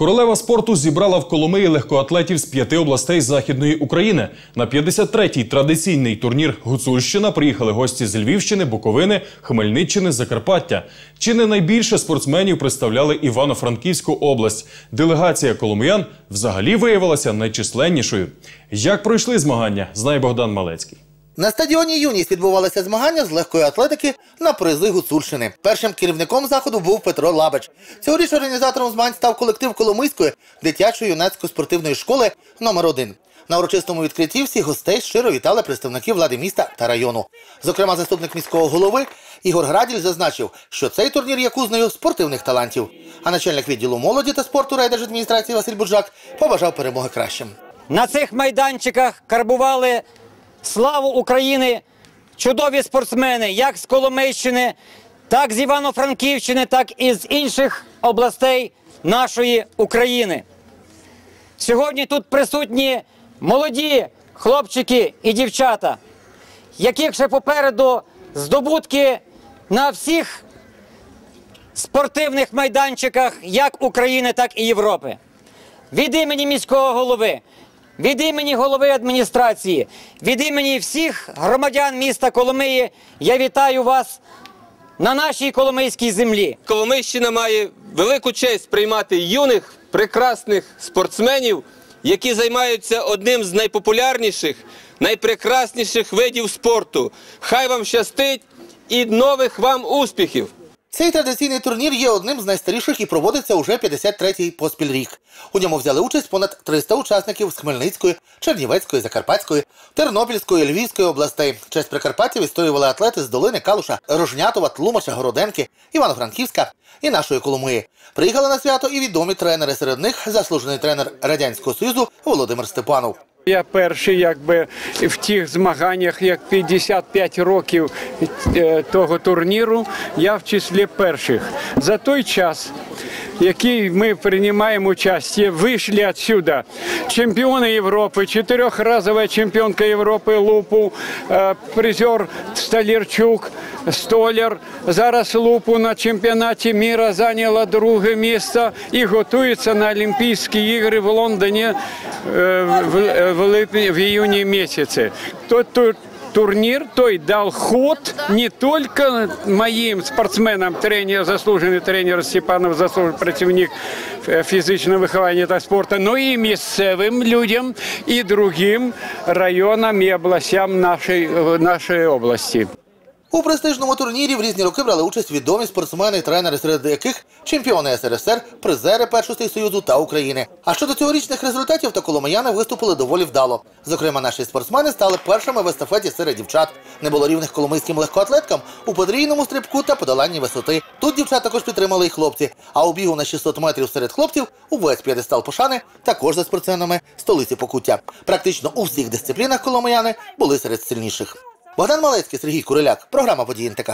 Королева спорту зібрала в Коломиї легкоатлетів з п'яти областей Західної України. На 53-й традиційний турнір Гуцульщина приїхали гості з Львівщини, Буковини, Хмельниччини, Закарпаття. Чи не найбільше спортсменів представляли Івано-Франківську область. Делегація коломиян взагалі виявилася найчисленнішою. Як пройшли змагання, знає Богдан Малецький. На стадіоні Юність відбувалися змагання з легкої атлетики на призи Гуцульщини. Першим керівником заходу був Петро Лабич. Цьогоріч організатором змагань став колектив Коломийської дитячої юнацької спортивної школи номер 1 На урочистому відкритті всіх гостей щиро вітали представники влади міста та району. Зокрема, заступник міського голови Ігор Граділь зазначив, що цей турнір є кузнею спортивних талантів. А начальник відділу молоді та спорту райдержадміністрації Василь Буржак побажав перемоги кращим. На цих майданчиках карбували славу України чудові спортсмени, як з Коломийщини, так з Івано-Франківщини, так і з інших областей нашої України. Сьогодні тут присутні молоді хлопчики і дівчата, яких ще попереду здобутки на всіх спортивних майданчиках як України, так і Європи. Від імені міського голови, від імені голови адміністрації, від імені всіх громадян міста Коломиї я вітаю вас на нашій Коломийській землі. Коломийщина має велику честь приймати юних, прекрасних спортсменів, які займаються одним з найпопулярніших, найпрекрасніших видів спорту. Хай вам щастить і нових вам успіхів! Цей традиційний турнір є одним з найстаріших і проводиться уже 53-й поспіль рік. У ньому взяли участь понад 300 учасників з Хмельницької, Чернівецької, Закарпатської, Тернопільської, Львівської областей. Честь Прикарпаття відстоювали атлети з долини Калуша, Рожнятова, Тлумача, Городенки, Івано-Франківська і нашої Коломиї. Приїхали на свято і відомі тренери. Серед них заслужений тренер Радянського Союзу Володимир Степанов. Я перший, якби в тих змаганнях, як 55 років е, того турніру, я в числі перших. За той час, який ми приймаємо участь, вийшли відсюди чемпіони Європи, чотирьохразова чемпіонка Європи Лупу, е, призер Столярчук, Столяр. Зараз Лупу на чемпіонаті міра зайняла друге місце і готується на Олімпійські ігри в Лондоні е, в, в, липні, в июне месяце. Тот, тот турнир той дал ход не только моим спортсменам, тренер, заслужений тренер Степанов, заслужений працівник фізичного виховання та спорту, но і місцевим людям і другим районам і областям нашої, нашої області. У престижному турнірі в різні роки брали участь відомі спортсмени тренери, серед яких чемпіони СРСР, призери першостей Союзу та України. А щодо цьогорічних результатів, то коломияни виступили доволі вдало. Зокрема, наші спортсмени стали першими в естафеті серед дівчат. Не було рівних коломийським легкоатлеткам у подрійному стрибку та подоланні висоти. Тут дівчат також підтримали і хлопці. А у бігу на 600 метрів серед хлопців увесь п'єдестал пошани також за спортсменами столиці Покуття. Практично у всіх дисциплінах коломияни були серед сильніших. Богдан Малецький, Сергій Куриляк. Програма «Події НТК».